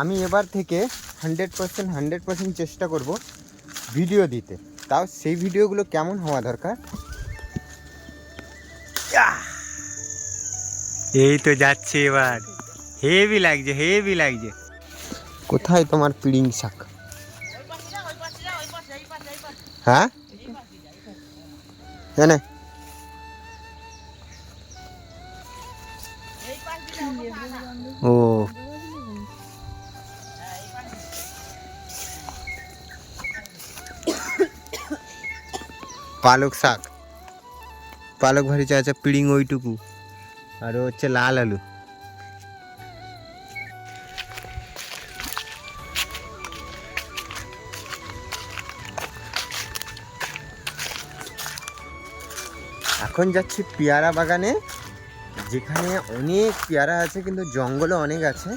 আমি এবার থেকে হান্ড্রেড পার্সেন্ট হান্ড্রেড পার্সেন্ট চেষ্টা করব ভিডিও দিতে। তাও সেই ভিডিওগুলো কেমন হওয়া দরকার? এই তো যাচ্ছে এবার। হেভি লাগছে হেভি লাগছে। কোথায় তোমার পিড়িং শাক? হ্যাঁ? এনে। ও। পালক শাক। পালক ভারিচা আছে পিড়িং ওইটুকু। আর হচ্ছে লাল আলু। এখন যাচ্ছি পেয়ারা বাগানে, যেখানে অনেক পেয়ারা আছে, কিন্তু জঙ্গলও অনেক আছে।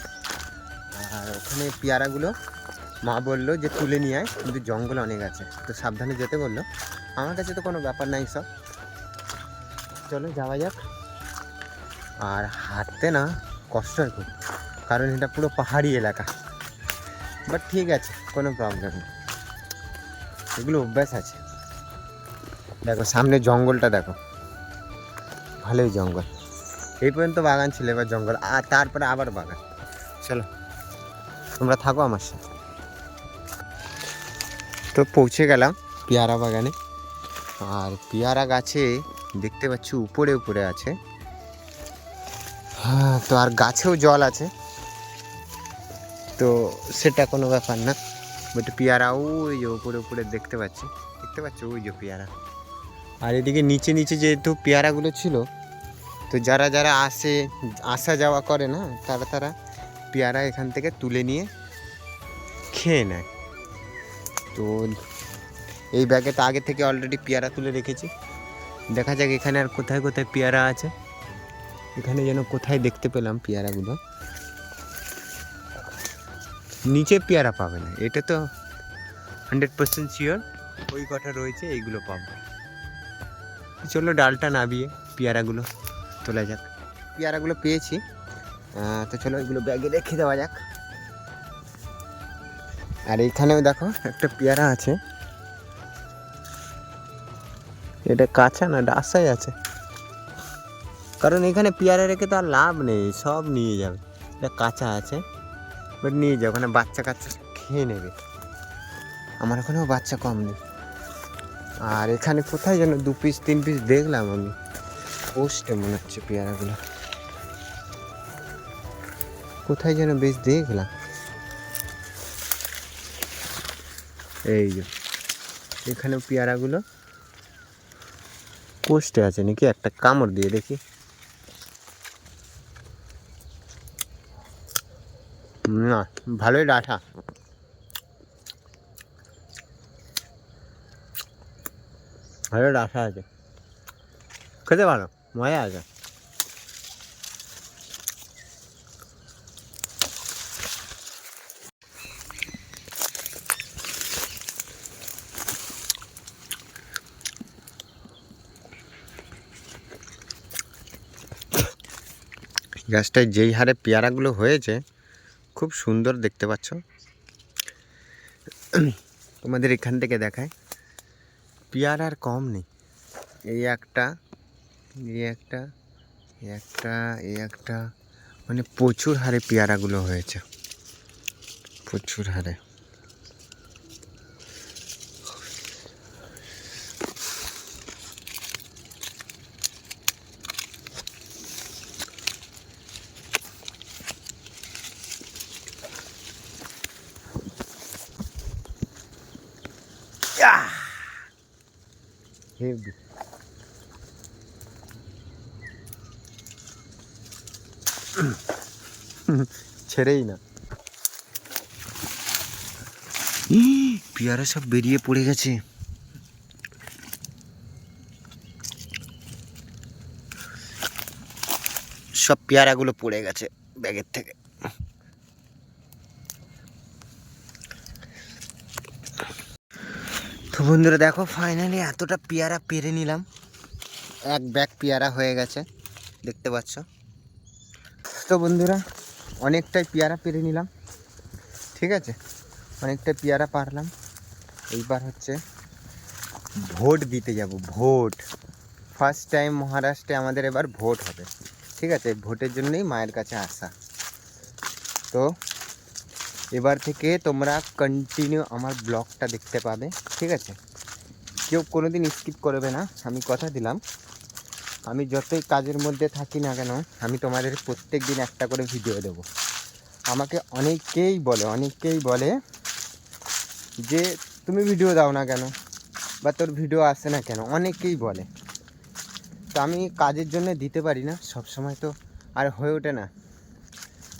আর ওখানে পেয়ারাগুলো মা বলল যে তুলে নিয়ে আয়, কিন্তু জঙ্গল অনেক আছে। তো সাবধানে যেতে বলল। আমার কাছে তো কোনো ব্যাপার নাই সব। চলো যাওয়া যাক। আর হাঁটতে না কষ্ট হয় খুব, কারণ এটা পুরো পাহাড়ি এলাকা। বাট ঠিক আছে, কোনো প্রবলেম নেই। এগুলো অভ্যাস আছে। দেখো, সামনে জঙ্গলটা দেখো। ভালোই জঙ্গল। এই পর্যন্ত বাগান ছিল, এবার জঙ্গল। আর তারপরে আবার বাগান। চলো, তোমরা থাকো আমার সাথে। তো পৌঁছে গেলাম পেয়ারা বাগানে। আর পেয়ারা গাছে দেখতে পাচ্ছি উপরে উপরে আছে। হ্যাঁ তো আর গাছেও জল আছে। তো সেটা কোনো ব্যাপার না বাট পেয়ারা ওই যে উপরে উপরে দেখতে পাচ্ছি। দেখতে পাচ্ছ ওই যে পেয়ারা। আর এদিকে নিচে নিচে যেহেতু পেয়ারাগুলো ছিল, তো যারা যারা আসে, আসা যাওয়া করে না, তারা তারা পেয়ারা এখান থেকে তুলে নিয়ে খেয়ে নেয়। তো এই ব্যাগে তো আগে থেকে অলরেডি পেয়ারা তুলে রেখেছি। দেখা যাক এখানে আর কোথায় কোথায় পেয়ারা আছে। এখানে যেন কোথায় দেখতে পেলাম পেয়ারাগুলো। নিচে পেয়ারা পাবে না, এটা তো হান্ড্রেড পার্সেন্ট শিওর ওই কটা রয়েছে, এইগুলো পাবো। চলো ডালটা নাবিয়ে পেয়ারাগুলো তোলা যাক। পেয়ারাগুলো পেয়েছি। তো চলো এগুলো ব্যাগে রেখে দেওয়া যাক। আর এইখানেও দেখো, একটা পেয়ারা আছে। এটা কাঁচা না ডাসাই আছে। কারণ এখানে পেয়ারা রেখে তো আর লাভ নেই, সব নিয়ে যাবে। এটা কাঁচা আছে বাট নিয়ে যাও, ওখানে বাচ্চা কাচ্চা খেয়ে নেবে। আমার ওখানেও বাচ্চা কম নেই। আর এখানে কোথায় যেন দু পিস তিন পিস দেখলাম আমি। পোস্টে মনে হচ্ছে পেয়ারাগুলো। কোথায় যেন বেশ দেখলাম। এই যে এখানে পেয়ারাগুলো। পোস্টে আছে নাকি? একটা কামড় দিয়ে দেখি। না, ভালোই ডাঠা। ভালো ডাঠা আছে। খেতে ভালো মজা আছে। গাছটায় যেই হারে পেয়ারাগুলো হয়েছে, খুব সুন্দর দেখতে পাচ্ছ। তোমাদের এখান থেকে দেখায়। পেয়ারা আর কম নেই। এই একটা এই একটা এই একটা এই একটা মানে প্রচুর হারে পেয়ারাগুলো হয়েছে। প্রচুর হারে। হেভি ছেড়েই না। পেয়ারা সব বেরিয়ে পড়ে গেছে। সব পেয়ারাগুলো পড়ে গেছে ব্যাগের থেকে। তো বন্ধুরা দেখো ফাইনালি এতটা পেয়ারা পেরে নিলাম। এক ব্যাগ পেয়ারা হয়ে গেছে, দেখতে পাচ্ছ। তো বন্ধুরা, অনেকটাই পেয়ারা পেরে নিলাম, ঠিক আছে? অনেকটা পেয়ারা পারলাম। এইবার হচ্ছে ভোট দিতে যাব, ভোট। ফার্স্ট টাইম মহারাষ্ট্রে আমাদের এবার ভোট হবে, ঠিক আছে? ভোটের জন্যই মায়ের কাছে আসা। তো এবার থেকে তোমরা কন্টিনিউ আমার ব্লগটা দেখতে পাবে, ঠিক আছে? কেউ কোনো দিন স্কিপ করবে না, আমি কথা দিলাম। আমি যতই কাজের মধ্যে থাকি না কেন, আমি তোমাদের প্রত্যেক দিন একটা করে ভিডিও দেবো। আমাকে অনেকেই বলে অনেকেই বলে যে, তুমি ভিডিও দাও না কেন? বা, তোর ভিডিও আসে না কেন? অনেকেই বলে। তো আমি কাজের জন্য দিতে পারি না সব সময় তো আর হয়ে ওঠে না।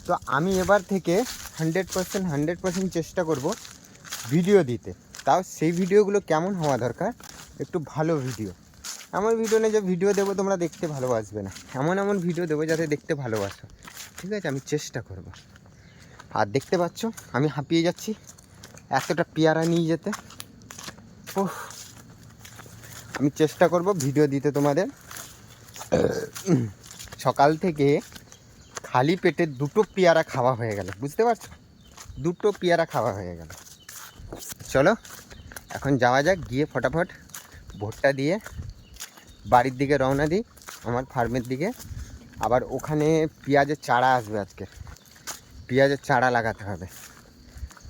তো আমি এবার থেকে হান্ড্রেড পার্সেন্ট হান্ড্রেড পার্সেন্ট চেষ্টা করব ভিডিও দিতে। তাও সেই ভিডিওগুলো কেমন হওয়া দরকার? একটু ভালো ভিডিও। এমন ভিডিও নেই যে ভিডিও দেবো তোমরা দেখতে ভালোবাসবে না। এমন এমন ভিডিও দেবো যাতে দেখতে ভালোবাসো। ঠিক আছে? আমি চেষ্টা করব। আর দেখতে পাচ্ছ, আমি হাঁপিয়ে যাচ্ছি। এতটা পেয়ারা নিয়ে যেতে। ওহ আমি চেষ্টা করব ভিডিও দিতে তোমাদের। সকাল থেকে খালি পেটে দুটো পেয়ারা খাওয়া হয়ে গেল, বুঝতে পারছ? দুটো পেয়ারা খাওয়া হয়ে গেল। চলো, এখন যাওয়া যাক, গিয়ে ফটাফট ভোটটা দিয়ে বাড়ির দিকে রওনা দিই, আমার ফার্মের দিকে। আবার ওখানে পেঁয়াজের চারা আসবে আজকে। পেঁয়াজের চারা লাগাতে হবে।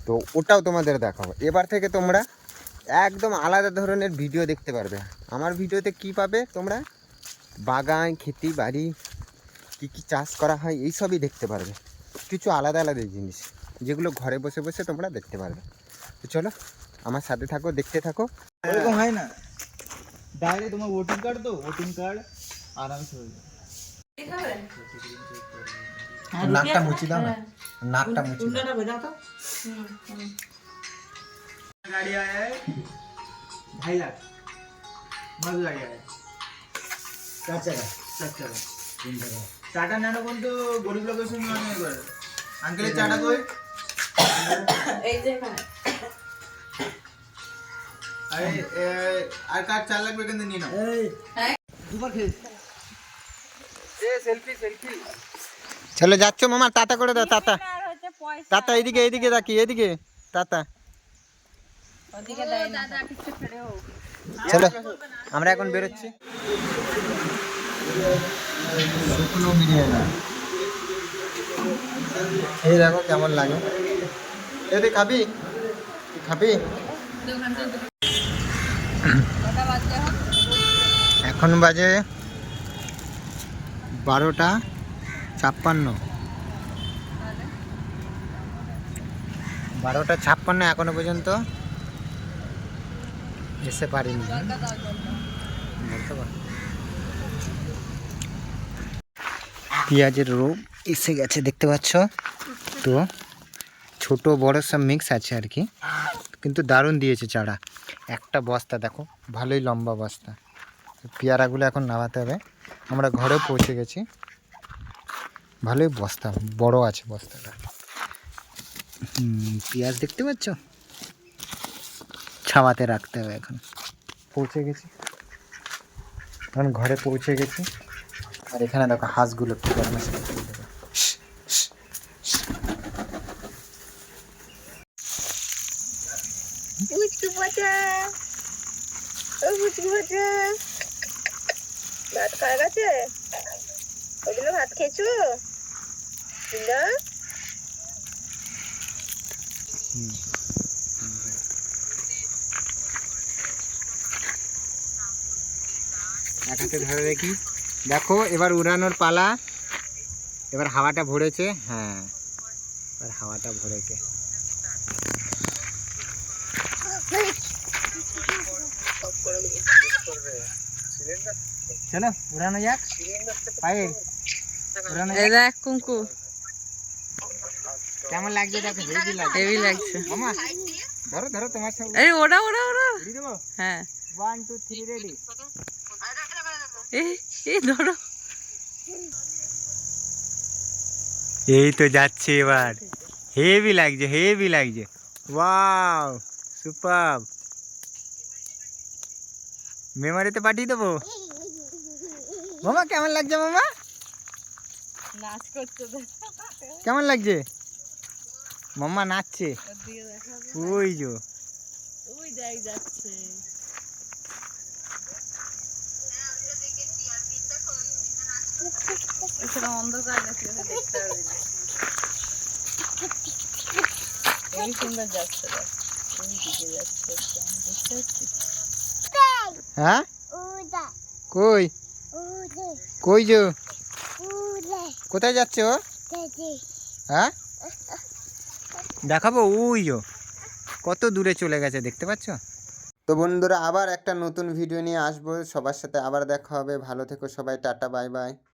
তো ওটাও তোমাদের দেখাবো। এবার থেকে তোমরা একদম আলাদা ধরনের ভিডিও দেখতে পারবে। আমার ভিডিওতে কি পাবে তোমরা? বাগান, খেতি বাড়ি কী কী চাষ করা হয় এই সবই দেখতে পারবে কিছু আলাদা আলাদা জিনিস যেগুলো ঘরে বসে বসে তোমরা দেখতে পারবে তো চলো আমার সাথে থাকো দেখতে থাকো ওরকম হয় না ডাইরেক্ট তোমার ভোটিং কার্ড তো ভোটিং কার্ড আরামসে হয়ে যাবে নাকটা মুছি দাও না নাকটা মুছি দাও गाड़ी आया है ढाई लाख मस्त गाड़ी आया है चार चाका चार चाका टाटा नैनो কোন তো গরিব লোকের সঙ্গে অনেক করে আঙ্কেলের চাটা কই? আরে আর কার চার লাগবে কিন্তু নিয়ে নাও। দুবার খেয়ে এ সেলফি সেলফি। চলো যাচ্ছ মামা? টাটা করে দাও তাতা। তাতা এইদিকে এইদিকে রাখি এইদিকে তাতা। চলো আমরা এখন বেরোচ্ছি। শুকনো বিরিয়ানি এই দেখো কেমন লাগে। এদি খাবি? খাবি? এখন বাজে বারোটা ছাপ্পান্ন। বারোটা ছাপ্পান্ন এখনও পর্যন্ত এসে পারিনি। বলতে পার পেঁয়াজের রোগ এসে গেছে, দেখতে পাচ্ছ? তো ছোট, বড় সব মিক্স আছে আর কি। কিন্তু দারুণ দিয়েছে চারা। একটা বস্তা দেখো, ভালোই লম্বা বস্তা। পেয়ারাগুলো এখন নামাতে হবে। আমরা ঘরে পৌঁছে গেছি। ভালোই বস্তা, বড় আছে বস্তাটা। পেঁয়াজ দেখতে পাচ্ছ? ছাওয়াতে রাখতে হবে এখন। পৌঁছে গেছি। এখন ঘরে পৌঁছে গেছি। আর এখানে দেখো হাঁসগুলো কি গরমের সাথে ভাত খাওয়া গেছে? ওগুলো ভাত খেয়েছো? এক হাতে ধরে দেখি দেখো এবার উড়ানোর পালা। এবার হাওয়াটা ভরেছে। হ্যাঁ এবার হাওয়াটা ভরেছে। চলো উড়ানো যাক। উড়ানো কুঙ্কু কেমন লাগছে দেখো হেভি লাগছে। হেভি লাগছে। মামা ধরো ধরো তোমার সব এই ওটা উড়িয়ে দেবো? হ্যাঁ। ওয়ান টু থ্রি রেডি এই। এই ধরো। এই তো যাচ্ছে এবার। হেভি লাগছে হেভি লাগছে। ওয়াও সুপার মেমারিতে পাঠিয়ে দেবো? মামা কেমন লাগছে মামা? নাচ করতে কেমন লাগছে? মাম্মা নাচছে। ওই যো। ওই দেখ যাচ্ছে। এখানে অন্ধকার নাকি দেখতে পারবি না। এই সুন্দর যাচ্ছে হ্যাঁ? কই? কই যো? কোথায় যাচ্ছে ও? হ্যাঁ? দেখাবো ওই যো। কত দূরে চলে গেছে দেখতে পাচ্ছ? তো বন্ধুরা আবার একটা নতুন ভিডিও নিয়ে আসব। সবার সাথে আবার দেখা হবে। ভালো থেকো সবাই টাটা বাই বাই।